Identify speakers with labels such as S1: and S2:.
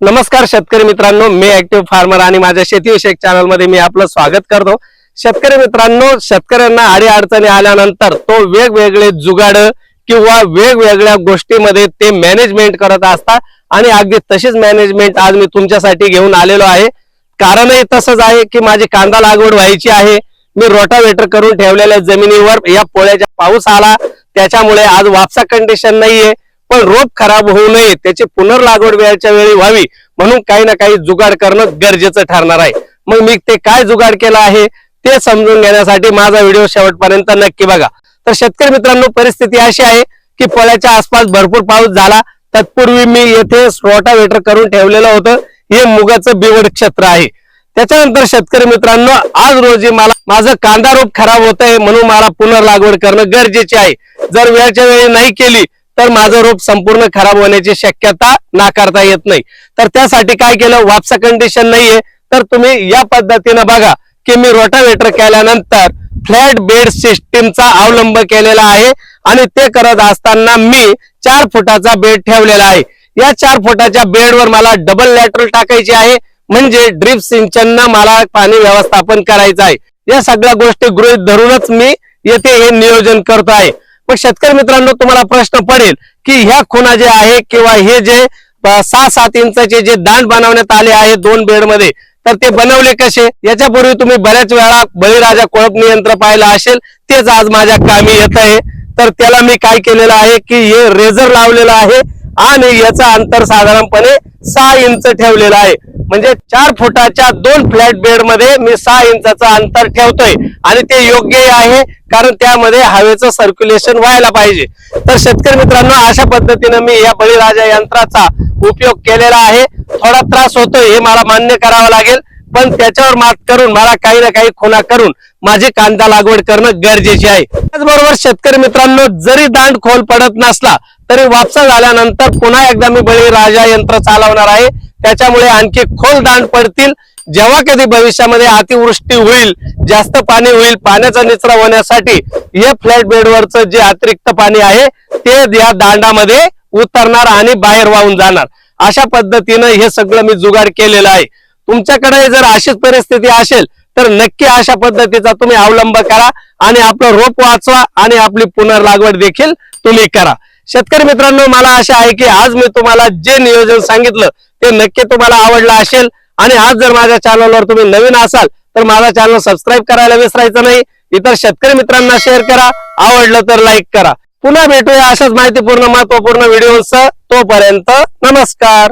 S1: नमस्कार शेतकरी मित्रांनो मी ऍक्टिव्ह फार्मर आणि माझ्या शेतीविषयक चॅनलमध्ये मी आपलं स्वागत करतो. शेतकरी मित्रांनो शेतकऱ्यांना आडी अडचणी आल्यानंतर तो वेगवेगळे जुगाड किंवा वेगवेगळ्या गोष्टीमध्ये ते मॅनेजमेंट करत असतात. आणि अगदी तशीच मॅनेजमेंट आज मी तुमच्यासाठी घेऊन आलेलो आहे. कारणही तसंच आहे की माझी कांदा लागवड व्हायची आहे. मी रोटावेटर करून ठेवलेल्या जमिनीवर या पोळ्याचा पाऊस आला. त्याच्यामुळे आज वापसा कंडिशन नाहीये. पण रोप खराब होऊ नये त्याची पुनर्लागवड वेळच्या वेळी व्हावी म्हणून काही ना काही जुगाड करणं गरजेचं ठरणार आहे. मग मी ते काय जुगाड केलं आहे ते समजून घेण्यासाठी माझा व्हिडिओ शेवटपर्यंत नक्की बघा. तर शेतकरी मित्रांनो परिस्थिती अशी आहे की पोळ्याच्या आसपास भरपूर पाऊस झाला. तत्पूर्वी मी येथे रोटावेटर करून ठेवलेलं होतं. हे मुगाचं बिवड क्षेत्र आहे. त्याच्यानंतर शेतकरी मित्रांनो आज रोजी मला माझं कांदा रोप खराब होत आहे म्हणून मला पुनर्लागवड करणं गरजेचे आहे. जर वेळच्या वेळी नाही केली तर माझं रोप संपूर्ण खराब होण्याची शक्यता नाकारता येत नाही. तर त्यासाठी काय केलं? वापसा कंडिशन नाहीये. तर तुम्ही या पद्धतीनं बघा की मी रोटावेटर केल्यानंतर फ्लॅट बेड सिस्टीमचा अवलंब केलेला आहे आणि ते करत असताना मी चार फुटाचा बेड ठेवलेला आहे. या चार फुटाच्या बेडवर मला डबल लॅटरल टाकायची आहे. म्हणजे ड्रिप सिंचन मला पाणी व्यवस्थापन करायचं आहे. या सगळ्या गोष्टी गृहीत धरूनच मी येथे हे नियोजन करतो आहे पण शेतकरी मित्रांनो तुम्हाला प्रश्न पडेल की ह्या खुणा जे आहे किंवा हे जे सहा सात इंचाचे जे दांड बनवण्यात आले आहे दोन बेडमध्ये तर ते बनवले कसे? याच्यापूर्वी तुम्ही बऱ्याच वेळा बळीराजा कोळप यंत्र पाहिलं असेल तेच आज माझ्या कामी येत आहे. तर त्याला मी काय केलेलं आहे की हे रेझर लावलेलं आहे आणि याचं अंतर साधारणपणे सहा इंच ठेवलेलं आहे. म्हणजे चार फुटाच्या दोन फ्लॅट बेडमध्ये मी सहा इंचाचं अंतर ठेवतोय. आणि ते योग्य आहे कारण त्यामध्ये हवेचं सर्क्युलेशन व्हायला पाहिजे. तर शेतकरी मित्रांनो अशा पद्धतीनं मी या बळीराजा यंत्राचा उपयोग केलेला आहे. थोडा त्रास होतोय हे मला मान्य करावं लागेल. पण त्याच्यावर मात करून मला काही ना काही खुणा करून माझी कांदा लागवड करणं गरजेचे आहे. त्याचबरोबर शेतकरी मित्रांनो जरी दांड खोल पडत नसला तरी वापसा झाल्यानंतर पुन्हा एकदा मी बळीराजा यंत्र चालवणार आहे. त्याच्यामुळे आणखी खोल दांड पडतील. जेव्हा कधी भविष्यामध्ये अतिवृष्टी होईल जास्त पाणी होईल पाण्याचा निचरा होण्यासाठी हे फ्लॅट बेडवरचं जे अतिरिक्त पाणी आहे ते या दांडामध्ये उतरणार आणि बाहेर वाहून जाणार. अशा पद्धतीनं हे सगळं मी जुगाड केलेलं आहे. तुमच्याकडे जर अशीच परिस्थिती असेल तर नक्की अशा पद्धतीचा तुम्ही अवलंब करा आणि आपलं रोप वाचवा आणि आपली पुनर्लागवड देखील तुम्ही करा. शेतकरी मित्रांनो मला आशा आहे की आज मी तुम्हाला जे नियोजन सांगितलं ते नक्की तुम्हाला आवडलं असेल. आणि आज जर माझ्या चॅनलवर तुम्ही नवीन असाल तर माझा चॅनल सबस्क्राईब करायला विसरायचं नाही. इतर शेतकरी मित्रांना शेअर करा. आवडलं तर लाईक करा. पुन्हा भेटूया अशाच माहितीपूर्ण महत्त्वपूर्ण व्हिडिओ तोपर्यंत नमस्कार.